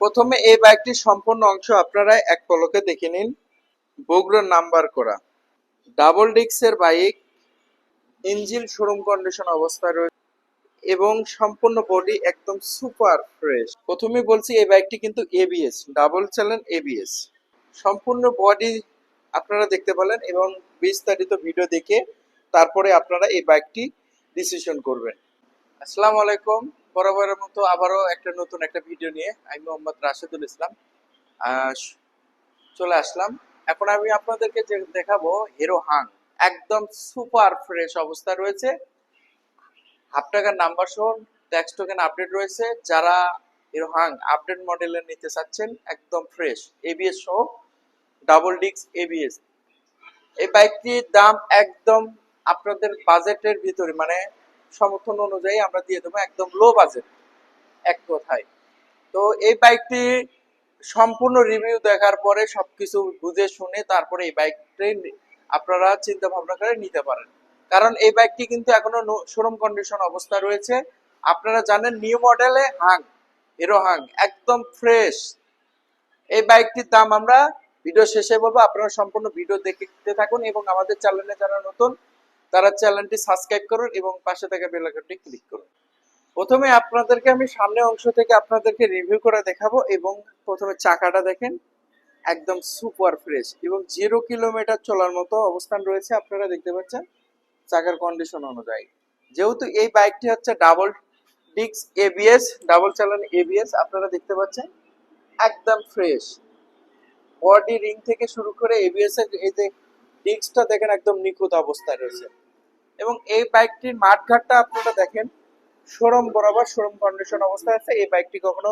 প্রথমে এই বাইকটির সম্পূর্ণ অংশ আপনারা এক পলকে দেখে নিন। বগুড়ার নাম্বার করা। ডাবল ডিক্সের বাইক, ইঞ্জিন শোরুম কন্ডিশন অবস্থায় রয়েছে এবং সম্পূর্ণ বডি একদম সুপার ফ্রেশ। প্রথমে বলছি এই বাইকটি কিন্তু এবিএস ডাবল চ্যানেল এবিএস সম্পূর্ণ বডি আপনারা দেখতে পেলেন এবং বিস্তারিত ভিডিও দেখে তারপরে আপনারা এই বাইকটি ডিসিশন করবেন। আসসালামু আলাইকুম। বরাবরের মতো আবারও একটা নতুন একটা ভিডিও নিয়ে আমি মোহাম্মদ রাশেদুল ইসলাম। চলে আসলাম। এখন আমি আপনাদেরকে যে দেখাবো হিরো হাং। একদম সুপার ফ্রেশ অবস্থা রয়েছে। হাফ টাকার নাম্বার সহ ট্যাক্স টোকেন আপডেট রয়েছে। যারা হিরো হাং আপডেট মডেলের নিতে চাচ্ছেন, একদম ফ্রেশ এবিএস সহ ডাবল ডিক্স এবিএস এই বাইকটির দাম একদম আপনাদের বাজেটের ভিতরে মানে সমর্থন অনুযায়ী আমরা দিয়ে দেবো একদম লো বাজেট এক কথায়। তো এই বাইকটি সম্পূর্ণ রিভিউ দেখার পরে সবকিছু বুঝে শুনে তারপরে এই বাইকটি আপনারা চিন্তা ভাবনা করে নিতে পারেন। কারণ এই বাইকটি কিন্তু এখনও শোরুম কন্ডিশন অবস্থা রয়েছে। আপনারা জানেন নিউ মডেলে হাং হিরো হাং একদম ফ্রেশ এই বাইকটির দাম আমরা ভিডিও শেষে বলব, আপনারা সম্পূর্ণ ভিডিও দেখতে থাকুন এবং আমাদের চ্যানেলে যারা নতুন তারা চ্যানেলটি সাবস্ক্রাইব করুন এবং পাশে থাকা বেল আইকনটি ক্লিক করুন। প্রথমে আপনাদেরকে আমি সামনে অংশ থেকে আপনাদেরকে রিভিউ করে দেখাবো এবং প্রথমে চাকাটা দেখেন, একদম সুপার ফ্রেশ এবং জিরো কিলোমিটার চলার মতো অবস্থান রয়েছে, আপনারা দেখতে পাচ্ছেন চাকার কন্ডিশন অনুযায়ী। যেহেতু এই বাইকটি হচ্ছে ডাবল ডিক্স এবিএস ডাবল চালান এবিএস আপনারা দেখতে পাচ্ছেন একদম ফ্রেশ বডি রিং থেকে শুরু করে এবিএস এর এই যে ডিস্কটা দেখেন একদম নিখুঁত অবস্থায় রয়েছে। এবং এই বাইকটির মাঠঘাটটা আপনারা দেখেন। শোরুম বরাবর শোরুম কন্ডিশন অবস্থায় আছে। এই বাইকটি কখনো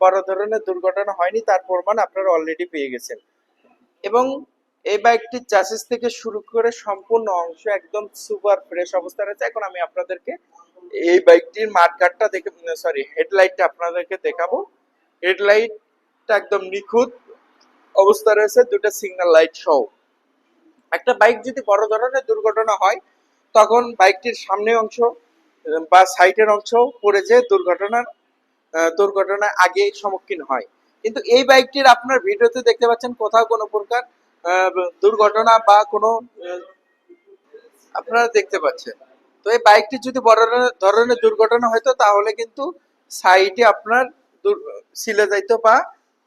বড় ধরনের দুর্ঘটনা হয়নি, তার প্রমাণ আপনারা অলরেডি পেয়ে গেছেন। এবং এই বাইকটির চাষিস থেকে শুরু করে সম্পূর্ণ অংশ একদম সুপার ফ্রেশ অবস্থায় রয়েছে। এখন আমি আপনাদেরকে এই বাইকটির মাঠঘাটটা দেখে সরি হেডলাইটটা আপনাদেরকে দেখাবো। হেডলাইটটা একদম নিখুঁত অবস্থা রয়েছে, দুটো সিগন্যাল লাইট সহ। একটা বাইক যদি বড় ধরনের দুর্ঘটনা হয় তখন বাইকটির সামনের অংশ বা সাইডের অংশ পড়ে যে দুর্ঘটনার দুর্ঘটনার আগে সম্মুখীন হয়। কিন্তু এই বাইকটির আপনার ভিডিওতে দেখতে পাচ্ছেন কোথাও কোনো প্রকার দুর্ঘটনা বা কোনো আপনারা দেখতে পাচ্ছেন। তো এই বাইকটি যদি বড় ধরনের- দুর্ঘটনা হয়তো, তাহলে কিন্তু সাইডে আপনার ছিলে যাইতো বা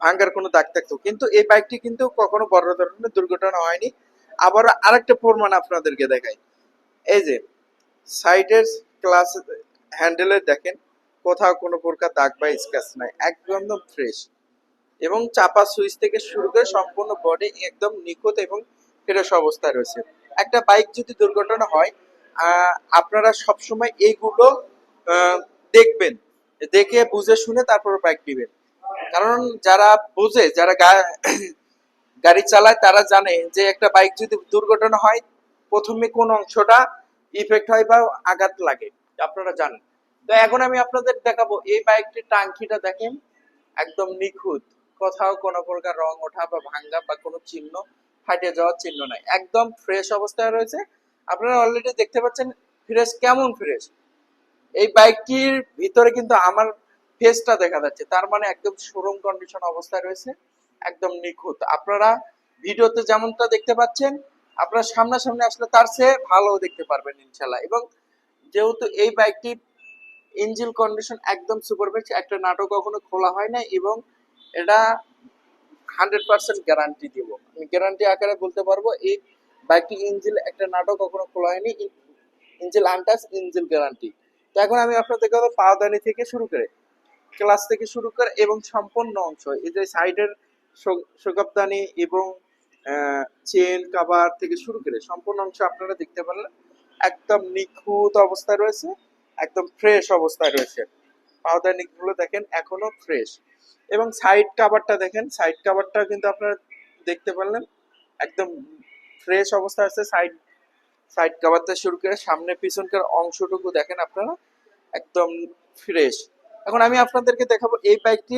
ভাঙ্গার কোনো দাগ থাকতো। কিন্তু এই বাইকটি কিন্তু কখনো বড় ধরনের দুর্ঘটনা হয়নি। আবার আরেকটা প্রমাণ আপনাদেরকে দেখাই। এই যে, সাইডের ক্লাস হ্যান্ডেলে দেখেন, কোথাও কোনো প্রকার দাগ বা স্ক্র্যাচ নাই, একদম ফ্রেশ এবং চাপা সুইচ থেকে শুরু করে সম্পূর্ণ বডি একদম নিখুঁত এবং ফ্রেশ অবস্থায় রয়েছে। একটা বাইক যদি দুর্ঘটনা হয় আপনারা সবসময় এইগুলো দেখবেন। দেখে, বুঝে, শুনে তারপর বাইক দিবেন কারণ যারা বুঝে, যারা গাড়ি চালায়, তারা জানে যে একটা বাইক যদি দুর্ঘটনা হয় প্রথমে কোন অংশটা ইফেক্ট হয় বা আঘাত লাগে, আপনারা জানেন। তো এখন আমি আপনাদের দেখাবো, এই বাইকটির টাঙ্কিটা দেখেন, একদম নিখুঁত। কোথাও কোনো প্রকার রং ওঠা বা ভাঙ্গা বা কোনো চিহ্ন ফাটে যাওয়ার চিহ্ন নাই। একদম ফ্রেশ অবস্থায় রয়েছে। আপনারা অলরেডি দেখতে পাচ্ছেন ফ্রেশ কেমন ফ্রেশ এই বাইকটির ভিতরে কিন্তু আমার ফেসটা দেখা যাচ্ছে। তার মানে একদম শোরুম কন্ডিশন অবস্থায় রয়েছে, একদম নিখুঁত। আপনারা ভিডিওতে যেমনটা দেখতে পাচ্ছেন আপনারা সামনাসামনি আসলে তার চেয়ে ভালো দেখতে পারবেন ইনশাল্লাহ এবং যেহেতু এই বাইকটি ইঞ্জিন কন্ডিশন একদম সুপার একটা নাটক কখনো খোলা হয় না এবং এটা হান্ড্রেড পার্সেন্ট গ্যারান্টি দিব। আমি গ্যারান্টি আকারে বলতে পারব, এই বাইকটি ইঞ্জিন, একটা নাটক কখনো খোলা হয়নি। Engine untouched engine guarantee. তো এখন আমি আপনাদের কথা পাওদানি থেকে শুরু করে, ক্লাস থেকে শুরু করে এবং সম্পূর্ণ অংশ, এই যে সাইডের শোকাবদানি এবং চেন কাভার থেকে শুরু করে সম্পূর্ণ অংশ আপনারা দেখতে পারলেন। একদম নিখুঁত অবস্থায় রয়েছে, একদম ফ্রেশ অবস্থায় রয়েছে। পাউদানি গুলো দেখেন এখনও ফ্রেশ এবং সাইড কাভারটা দেখেন সাইড কাভারটা কিন্তু আপনারা দেখতে পারলেন, একদম ফ্রেশ অবস্থায় আছে। সাইড সাইড কাভার থেকে শুরু করে সামনে পিছনকার অংশটুকু দেখেন আপনারা, একদম ফ্রেশ এখন আমি আপনাদেরকে দেখাবো এই বাইকটি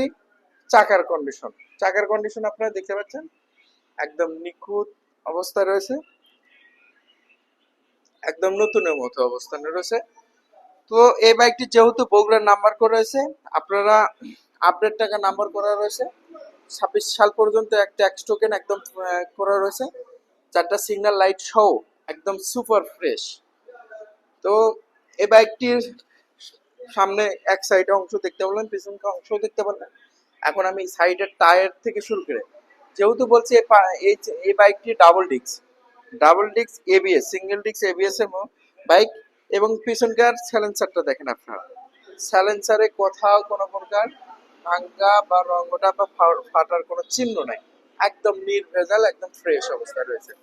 চাকার কন্ডিশন চাকার কন্ডিশন আপনারা দেখতে পাচ্ছেন। একদম নিখুঁত অবস্থা রয়েছে। একদম নতুনের মতো অবস্থানে রয়েছে। তো এই বাইকটি যেহেতু বগুড়ার নাম্বার করে রয়েছে আপনারা আপডেট টাকা নাম্বার করা রয়েছে। ছাব্বিশ সাল পর্যন্ত এক ট্যাক্স একদম করা রয়েছে চারটা সিগন্যাল লাইট সহ একদম সুপার ফ্রেশ তো এই বাইকটির সামনে এক সাইডে অংশ দেখতে পারলেন পিছনকে অংশ দেখতে পারলেন। এখন আমি সাইডের টায়ার থেকে শুরু করে যেহেতু বলছি এই বাইকটি double disc double disc ABS single disc ABS এর বাইক এবং পিছনকার স্যালেন্সারটা দেখেন আপনারা। স্যালেন্সারে কোথাও কোনো প্রকার ভাঙ্গা বা রঙটা বা ফাটার কোনো চিহ্ন নাই। একদম নির্ভেজাল, একদম ফ্রেশ অবস্থায় রয়েছে।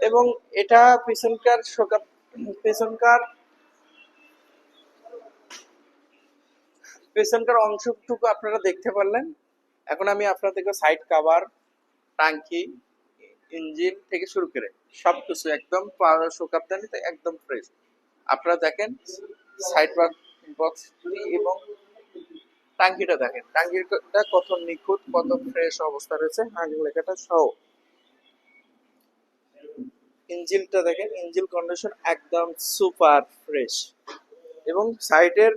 এবং এটা পিছনকার শোকা- পিছনকার পেছনকার অংশটুকু আপনারা দেখতে পারলেন। এখন আমি আপনাদেরকে সাইড কাভার টাঙ্কি ইঞ্জিন থেকে শুরু করে সবকিছু একদম শোকাবদানিতে একদম ফ্রেশ আপনারা দেখেন সাইড বক্সটি এবং টাঙ্কিটা দেখেন। টাঙ্কিটা কত নিখুঁত, কত ফ্রেশ অবস্থা রয়েছে হাঙ্গিং লেখাটা সহ। ইঞ্জিনটা দেখেন ইঞ্জিন কন্ডিশন একদম সুপার ফ্রেশ এবং সাইডের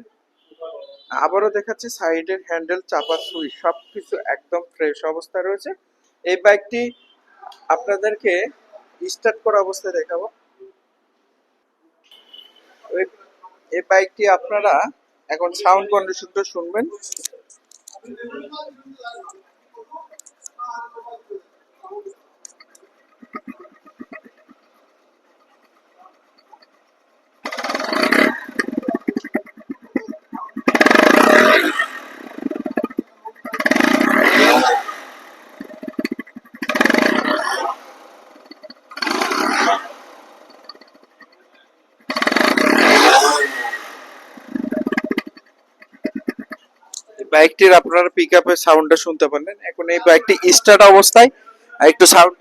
আবারও দেখাচ্ছি সাইডের হ্যান্ডেল, চাপা সুই সবকিছু একদম ফ্রেশ অবস্থায় রয়েছে। এই বাইকটি আপনাদেরকে স্টার্ট করা অবস্থায় দেখাবো। এই বাইকটি আপনারা এখন সাউন্ড কন্ডিশনটা শুনবেন। বাইকটির আপনারা পিক আপের সাউন্ডটা শুনতে পারলেন। এখন এই বাইকটি স্টার্ট অবস্থায় একটু সাউন্ড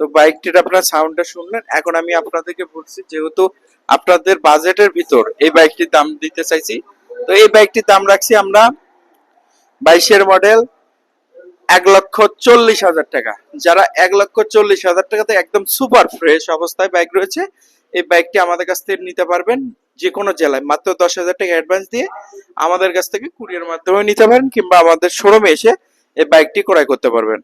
তো বাইকটির আপনার সাউন্ডটা শুনলেন। এখন আমি আপনাদেরকে বলছি, যেহেতু আপনাদের বাজেটের ভিতর এই বাইকটির দাম দিতে চাইছি, তো এই বাইকটির দাম রাখছি আমরা বাইশের মডেল এক লক্ষ চল্লিশ হাজার টাকা। যারা এক লক্ষ চল্লিশ হাজার টাকাতে একদম সুপার ফ্রেশ অবস্থায় বাইক রয়েছে, এই বাইকটি আমাদের কাছ থেকে নিতে পারবেন যে কোনো জেলায়। মাত্র দশ হাজার টাকা অ্যাডভান্স দিয়ে আমাদের কাছ থেকে কুরিয়ার মাধ্যমে নিতে পারেন কিংবা আমাদের শোরুমে এসে এই বাইকটি ক্রয় করতে পারবেন।